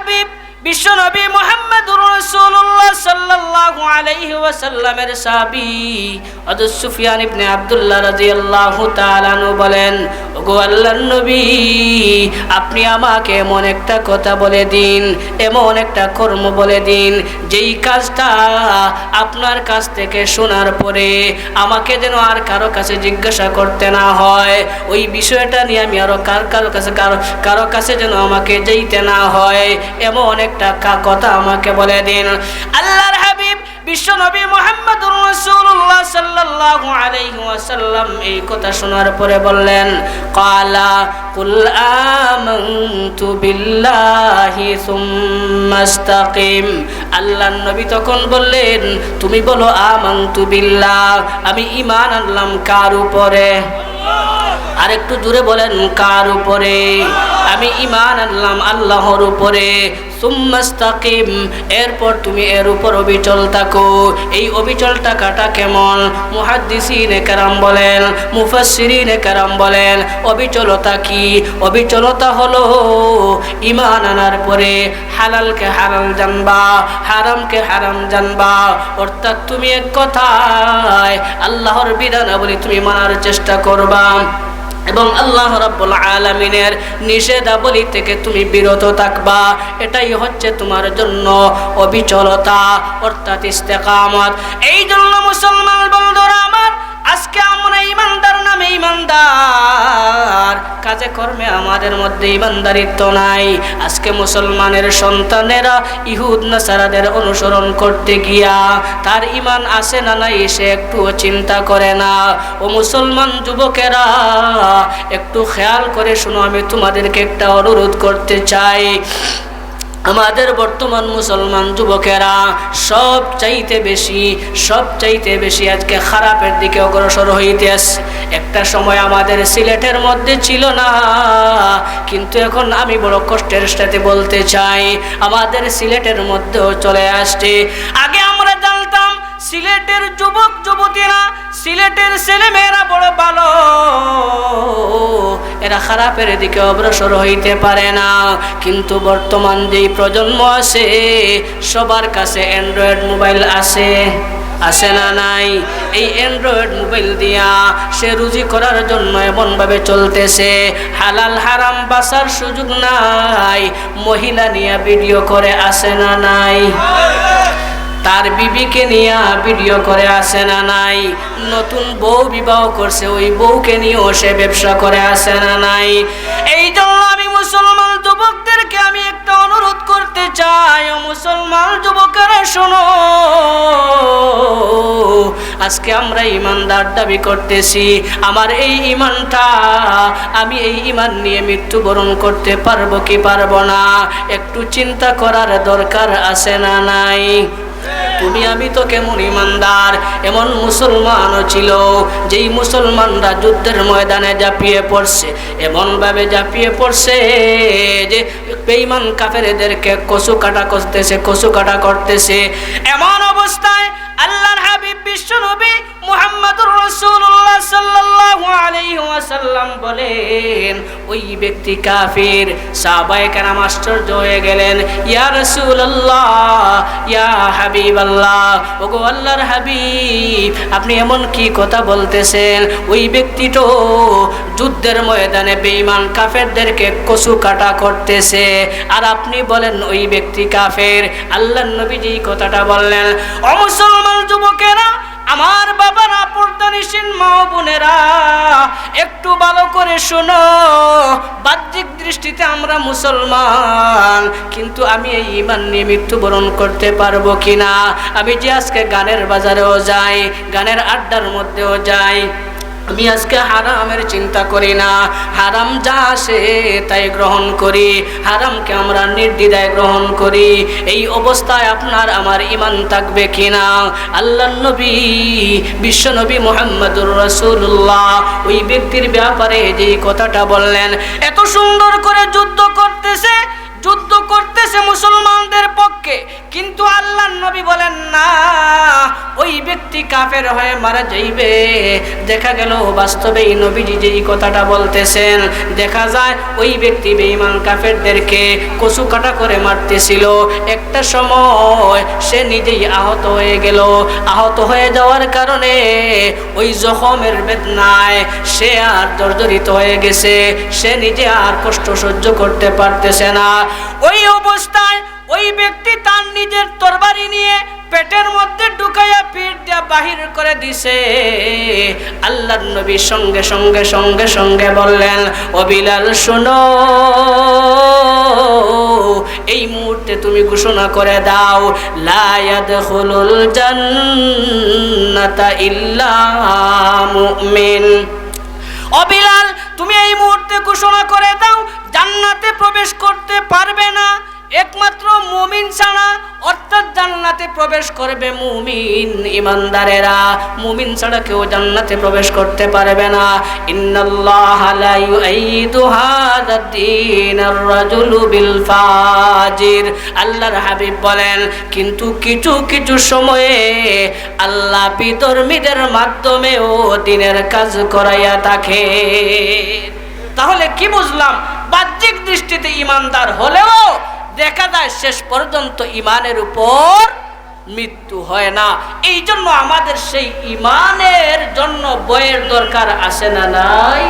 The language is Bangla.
হাবিব বিশ্বনবী মুহাম্মদুর রাসূলুল্লাহ সাল্লাল্লাহু আলাইহি ওয়াসাল্লামের সাহাবী হযরত সুফিয়ান ইবনে আব্দুল্লাহ রাদিয়াল্লাহু তাআলা বলেন, ওগো আল্লাহর নবী, আপনি আমাকে এমন একটা কথা বলে দিন, এমন একটা কর্ম বলে দিন, যেই কাজটা আপনার কাছ থেকে শোনার পরে আমাকে যেন আর কারও কাছে জিজ্ঞাসা করতে না হয়, ওই বিষয়টা নিয়ে আমি আরও কার, কারও কাছে, কারও কারও কাছে যেন আমাকে যেতে না হয়, এমন একটা কথা আমাকে বলে দিন। আল্লাহর হাবিব বিশ্বনবী মুহাম্মদুর রাসূলুল্লাহ সাল্লাল্লাহু আলাইহি ওয়াসাল্লাম এই কথা শোনার পরে বললেন কুল বিল্লাহি আল্লাহর নবী তখন বললেন, তুমি বলো আমানতু বিল্লাহ, আমি ঈমান আনলাম কার উপরে? আর একটু জুড়ে বলেন, কার উপরে? আমি ইমান আনলাম আল্লাহর উপরে। সুম্মাস্তাকিম, এরপর তুমি এর উপর অবিচল থাকো। এই অবিচল টাকাটা কেমন? মুহাদ্দিসিনে কারাম বলেন, মুফাসসিরিনে কারাম বলেন, অবিচলতা কি? অবিচলতা হলো ইমান আনার পরে হালালকে হালাল জানবা, হারামকে হারাম জানবা। অর্থাৎ তুমি এক কথায় আল্লাহর বিধানাবলী তুমি মানার চেষ্টা করবা। এবং আল্লাহ রাব্বুল আলামিনের নিষেধাবলী থেকে তুমি বিরত থাকবা। এটাই হচ্ছে তোমার জন্য অবিচলতা, অর্থাৎ ইস্তেকামত। এই জন্য মুসলমান আমাদের মধ্যে ইমানদারিত্ব নাই। আজকে মুসলমানের সন্তানেরা ইহুদ, নাসারাদের অনুসরণ করতে গিয়া তার ইমান আছে না নাই সে একটুও চিন্তা করে না। ও মুসলমান যুবকেরা, একটু খেয়াল করে শোনো, আমি তোমাদেরকে একটা অনুরোধ করতে চাই। আমাদের বর্তমান মুসলমান যুবকেরা সব চাইতে বেশি সব চাইতে বেশি আজকে খারাপের দিকে অগ্রসর হইতে আসছে একটা সময় আমাদের সিলেটের মধ্যে ছিল না। কিন্তু এখন আমি বড় কষ্টের সাথে বলতে চাই, আমাদের সিলেটের মধ্যেও চলে আসছে। আগে আমরা জানতাম সিলেটের যুবক, যুবতীরা সিলেটের ছেলেমেয়েরা বড় ভালো। এরা খারাপের দিকে অগ্রসর হইতে পারে না। কিন্তু বর্তমান যেই প্রজন্ম আছে, সবার কাছে অ্যান্ড্রয়েড মোবাইল আছে। আছে না নাই। এই অ্যান্ড্রয়েড মোবাইল দিয়া সে রুজি করার জন্য এমনভাবে চলতেছে। হালাল হারাম বাসার সুযোগ নাই। মহিলা নিয়ে ভিডিও করে আসে না নাই। তার বিবিকে নিয়ে ভিডিও করে আসে না নাই। নতুন বউ বিবাহ করছে, ওই বউকে নিয়েও সে ব্যবসা করে আসে না নাই। এই জন্য আমি মুসলমান যুবকদেরকে আমি একটা অনুরোধ করতে চাই, ও মুসলমান যুবকেরা, শোনো। আজকে আমরা ইমানদার দাবি করতেছি, আমার এই ইমানটা, আমি এই ইমান নিয়ে মৃত্যুবরণ করতে পারব কি পারব না, একটু চিন্তা করার দরকার আছে না নাই? তুমি, আমি তো কেমন ইমানদার এমন মুসলমানও ছিল যেই মুসলমানরা যুদ্ধের ময়দানে ঝাঁপিয়ে পড়ছে। এমনভাবে ঝাঁপিয়ে পড়ছে যে পেইমান কাফের এদেরকে কচু কাটা করতেছে, কচু কাটা করতেছে। এমন অবস্থায় আল্লাহর হাবিব বিশ্বনবী মুহাম্মদুর বলেন, ওই ব্যক্তি কাফির, সাহাবায়ে কেরাম আশ্চর্য হয়ে গেলেন, ইয়া রাসূলুল্লাহ, ইয়া হাবিবাল্লাহ, ওগো আল্লাহর হাবিব, আপনি এমন কি কথা বলতেছেন? ওই ব্যক্তিটো যুদ্ধের ময়দানে বেঈমান কাফেরদেরকে কচু কাটা করতেছে। আর আপনি বলেন, ওই ব্যক্তি কাফের আল্লাহ নবীজি কথাটা বললেন। ও মুসলমান যুবকেরা আমার বাবার পর্দানিসীন মা বোনেরা, একটু ভালো করে শোনো। বাহ্যিক দৃষ্টিতে আমরা মুসলমান, কিন্তু আমি এই ইমান নিয়ে মৃত্যুবরণ করতে পারব কিনা? আমি যে আজকে গানের বাজারেও যাই, গানের আড্ডার মধ্যেও যাই আমি আজকে হারামের চিন্তা করি না। হারাম যা আসে তাই গ্রহণ করি। হারামকে আমরা নির্দ্বিধায় গ্রহণ করি। এই অবস্থায় আপনার আমার ইমান থাকবে কিনা? আল্লাহ নবী বিশ্বনবী মোহাম্মদুর রসুল্লাহ ওই ব্যক্তির ব্যাপারে যেই কথাটা বললেন, এত সুন্দর করে যুদ্ধ করতেছে যুদ্ধ করতেছে মুসলমানদের পক্ষে, কিন্তু আল্লাহ নবী বলেন, না ওই ব্যক্তি কাফের হয়ে মারা যাইবে। দেখা গেল বাস্তবে নবীজি যে কথাটা বলতেছেন, দেখা যায় ওই ব্যক্তি বেঈমান কাফেরদেরকে কচু কাটা করে মারতেছিল। একটা সময় সে নিজেই আহত হয়ে গেল। আহত হয়ে যাওয়ার কারণে ওই জখমের বেদনায় সে আর জর্জরিত হয়ে গেছে। সে নিজে আর কষ্ট সহ্য করতে পারতেছে না। ওই অবস্থায় ওই ব্যক্তি তার নিজের তরবারি নিয়ে পেটের মধ্যে ঢুকাইয়া পিঠ দিয়া বাহির করে দিছে। আল্লাহর নবী সঙ্গে সঙ্গে সঙ্গে সঙ্গে বললেন, ও বিলাল, শোনো, এই মুহূর্তে তুমি ঘোষণা করে দাও, লা ইয়াদখুলুল জান্নাতা ইল্লা মুমিন। অবিলাল তুমি এই মুহূর্তে ঘোষণা করে দাও, জান্নাতে প্রবেশ করতে পারবে না। একমাত্র মুমিন ছাড়া অর্থাৎ জান্নাতে প্রবেশ করবে মুমিন ইমানদারেরা। মুমিন ছাড়া কেউ জান্নাতে প্রবেশ করতে পারবে না। ইন্নাল্লাহ লা ইউঈদু হাদা দ্বীন আর-রাজুলু বিল ফাজির। আল্লাহর হাবিব বলেন, কিন্তু কিছু কিছু সময়ে আল্লাহ বিধর্মীদের মাধ্যমেও দিনের কাজ করাইয়া থাকে। তাহলে কি বুঝলাম? বাহ্যিক দৃষ্টিতে ইমানদার হলেও দেখা যায় শেষ পর্যন্ত ইমানের উপর মৃত্যু হয় না। এই জন্য আমাদের সেই ইমানের জন্য বইয়ের দরকার আসে না নাই?